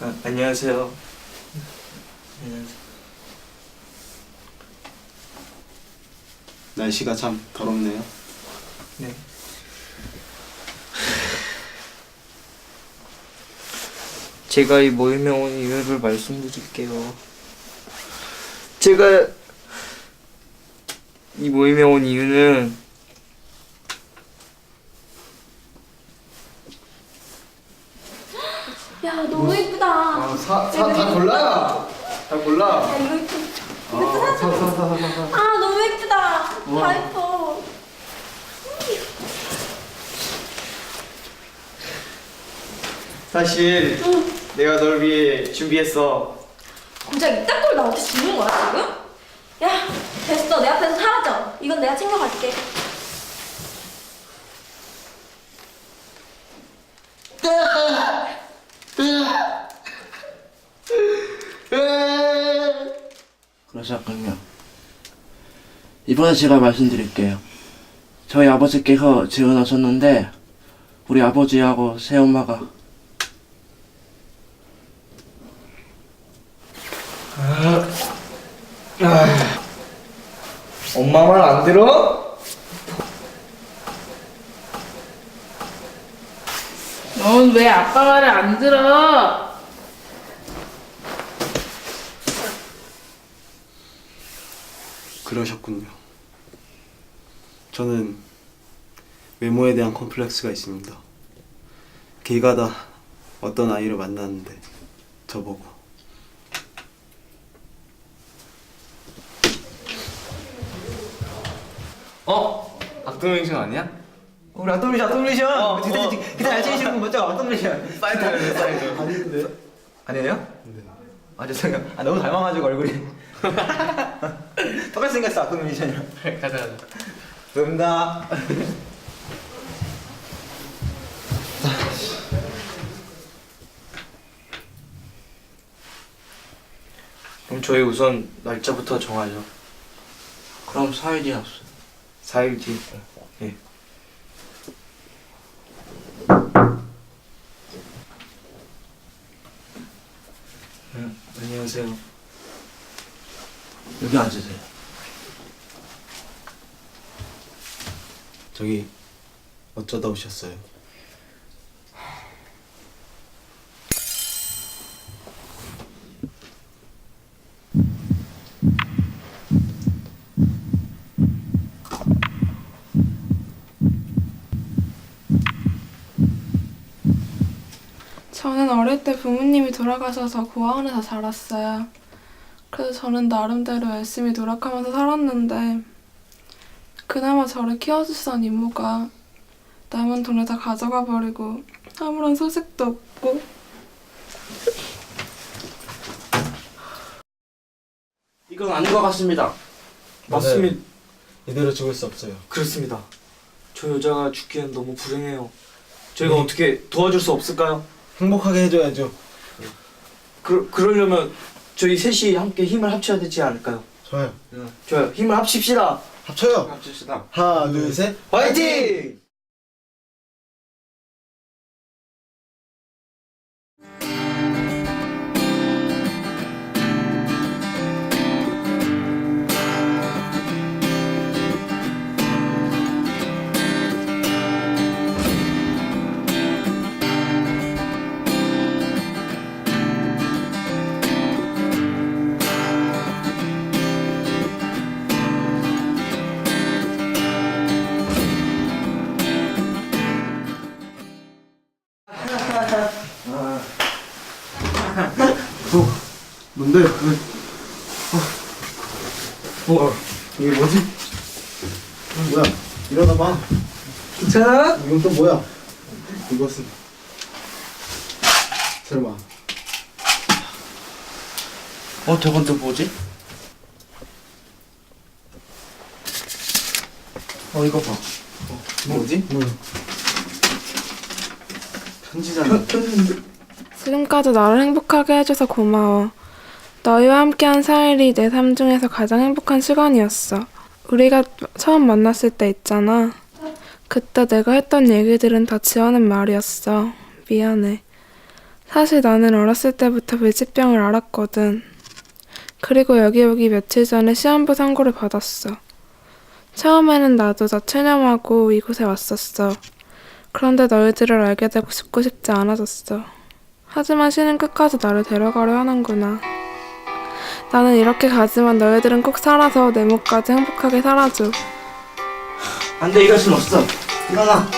안녕하세요. 안녕하세요. 날씨가 참 더럽네요. 네. 제가 이 모임에 온 이유를 말씀드릴게요. 제가 이 모임에 온 이유는 야 너무 예쁘다. 아, 사, 사, 다 골라! 다 골라! 야 이거 예쁘. 아, 사, 사, 사, 사, 사. 아 너무 예쁘다. 와. 다 예뻐. 사실 응. 내가 널 위해 준비했어. 고작 이딴 걸 나한테 주는 거야 지금? 야 됐어 내 앞에서 사라져. 이건 내가 챙겨갈게. 그러셨군요. 이번에 제가 말씀드릴게요. 저희 아버지께서 재혼하셨는데 우리 아버지하고 새엄마가 엄마 말 안 들어? 넌 왜 아빠 말을 안 들어? 그러셨군요. 저는 외모에 대한 컴플렉스가 있습니다. 길 가다 어떤 아이를 만났는데 저보고 어? 악동행신 아니야? 우리 아토미션 아토미션. 기타 기타 잘 치시는 분 먼저 아토미션. 사이드 사이드 아닌데? 아니에요? 아 죄송해요. 아 너무 닮아가지고 얼굴이. 똑같이 생겼어 아토미션이랑. 가자 가자 감사합니다. 그럼 저희 우선 날짜부터 정하죠. 그럼 사일이 없어. 4일 뒤. 예. 음, 안녕하세요. 여기 앉으세요. 저기 어쩌다 오셨어요? 저는 어릴 때 부모님이 돌아가셔서 고아원에서 자랐어요. 그래서 저는 나름대로 열심히 노력하면서 살았는데 그나마 저를 키워주시던 이모가 남은 돈을 다 가져가 버리고 아무런 소식도 없고 이건 아닌 것 같습니다. 맞습니다. 이대로 죽을 수 없어요. 그렇습니다. 저 여자가 죽기엔 너무 불행해요. 저희가 어떻게 도와줄 수 없을까요? 행복하게 해줘야죠. 그, 그러려면 저희 셋이 함께 힘을 합쳐야 되지 않을까요? 좋아요. 좋아요. 힘을 합칩시다. 합쳐요. 합시다. 하나, 둘, 셋. 화이팅! 뭔데? 왜? 어. 어. 이게 뭐지? 어, 뭐야? 일어나 봐. 괜찮아? 이건 또 뭐야? 이것은 설마 어 저건 또 뭐지? 어, 이거 봐. 뭐지? 뭐야? 편지잖아. 지금까지 나를 행복하게 해줘서 고마워. 너희와 함께한 4일이 내 삶 중에서 가장 행복한 시간이었어. 우리가 처음 만났을 때 있잖아. 그때 내가 했던 얘기들은 다 지어낸 말이었어. 미안해. 사실 나는 어렸을 때부터 밀집병을 앓았거든. 그리고 여기 오기 며칠 전에 시한부 선고를 받았어. 처음에는 나도 다 체념하고 이곳에 왔었어. 그런데 너희들을 알게 되고 싶고 싶지 않아졌어. 하지만 신은 끝까지 나를 데려가려 하는구나. 나는 이렇게 가지만 너희들은 꼭 살아서 내 목까지 행복하게 살아줘. 안 돼, 이럴 순 없어. 일어나.